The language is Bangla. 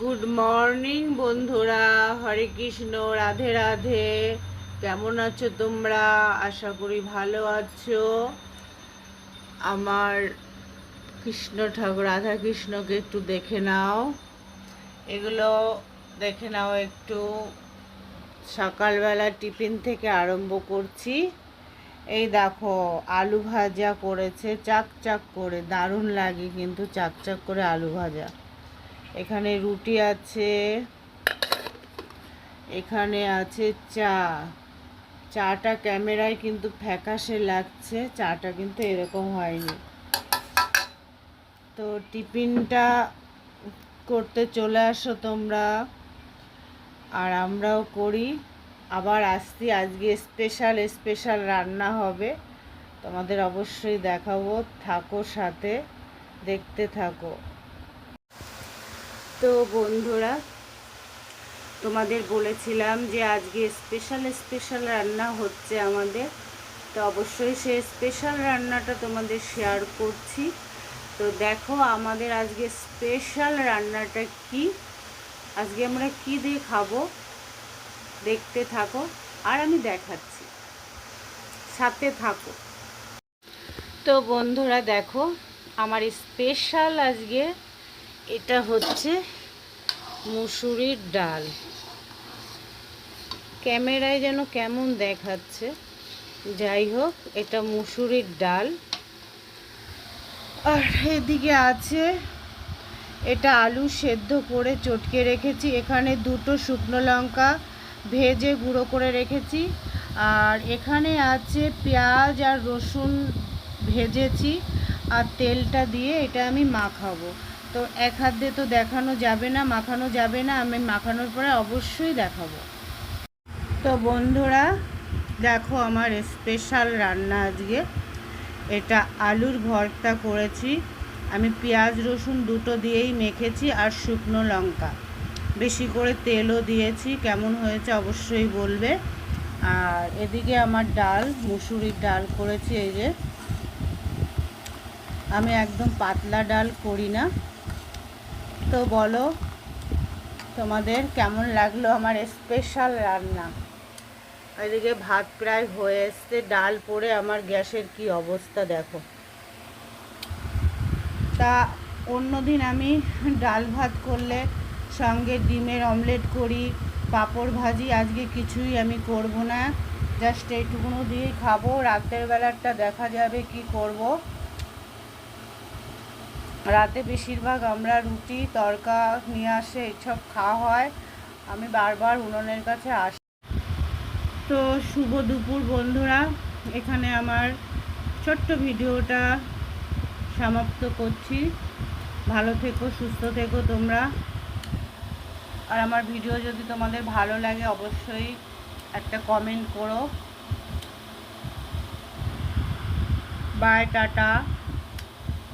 গুড মর্নিং বন্ধুরা। হরে কৃষ্ণ, রাধে রাধে। কেমন আছো তোমরা? আশা করি ভালো আছো। আমার কৃষ্ণ ঠাকুর রাধা কৃষ্ণকে একটু দেখে নাও। এগুলো দেখে নাও একটু। সকালবেলা টিফিন থেকে আরম্ভ করছি। এই দেখো, আলু ভাজা করেছে চাক চাক করে। দারুণ লাগে কিন্তু চাক চাক করে আলু ভাজা। এখানে রুটি আছে, এখানে আছে চা। চাটা ক্যামেরায় কিন্তু ফ্যাকাশে লাগছে, চাটা কিন্তু এরকম হয়নি। তো টিফিনটা করতে চলে আসো তোমরা, আর আমরাও করি। আবার আসছি, আজকে স্পেশাল স্পেশাল রান্না হবে। তোমাদের অবশ্যই দেখাবো, থাকো সাথে, দেখতে থাকো। তো বন্ধুরা, তোমাদের বলেছিলাম যে আজকে স্পেশাল স্পেশাল রান্না হচ্ছে আমাদের। তো অবশ্যই সে স্পেশাল রান্নাটা তোমাদের শেয়ার করছি। তো দেখো আমাদের আজকে স্পেশাল রান্নাটা কি? আজকে আমরা কি দিয়ে খাব? দেখতে থাকো। আর আমি দেখাচ্ছি। সাথে থাকো। তো বন্ধুরা, দেখো, আমার স্পেশাল আজকে এটা হচ্ছে মুসুরির ডাল। ক্যামেরায় যেন কেমন দেখাচ্ছে। যাই হোক, এটা মুসুরির ডাল। আর এদিকে আছে, এটা আলু সেদ্ধ করে চটকে রেখেছি। এখানে দুটো শুকনো লঙ্কা ভেজে গুঁড়ো করে রেখেছি। আর এখানে আছে পেঁয়াজ আর রসুন ভেজেছি। আর তেলটা দিয়ে এটা আমি মাখাবো। তো এক হাত দিয়ে তো দেখানো যাবে না, মাখানো যাবে না, আমি মাখানোর পরে অবশ্যই দেখাবো। তো বন্ধুরা, দেখো আমার স্পেশাল রান্না আজকে। এটা আলুর ভর্তা করেছি। আমি পেঁয়াজ, রসুন দুটো দিয়েই মেখেছি আর শুকনো লঙ্কা। বেশি করে তেলও দিয়েছি, কেমন হয়েছে অবশ্যই বলবে। আর এদিকে আমার ডাল, মুসুরির ডাল করেছি এই যে। আমি একদম পাতলা ডাল করি না। তো বলো, তোমাদের কেমন লাগল আমার স্পেশাল রান্না? এদিকে ভাত প্রায় হয়ে এসছে, ডাল পরে আমার গ্যাসের কি অবস্থা দেখো। তা অন্যদিন আমি ডাল ভাত করলে, সঙ্গে ডিমের অমলেট করি, পাঁপড় ভাজি, আজকে কিছুই আমি করব না। জাস্ট এইটুকুনো দিয়েই খাব, রাতের বেলাটা দেখা যাবে কি করব। রাতে বেশিরভাগ আমরা রুটি, তরকা নিয়ে আসে, এসব খাওয়া হয়। আমি বারবার উনুনের কাছে আসি। তো শুভ দুপুর বন্ধুরা। এখানে আমার ছোট্ট ভিডিওটা সমাপ্ত করছি। ভালো থেকো, সুস্থ থেকো তোমরা। আর আমার ভিডিও যদি তোমাদের ভালো লাগে, অবশ্যই একটা কমেন্ট করো। Bye, tata.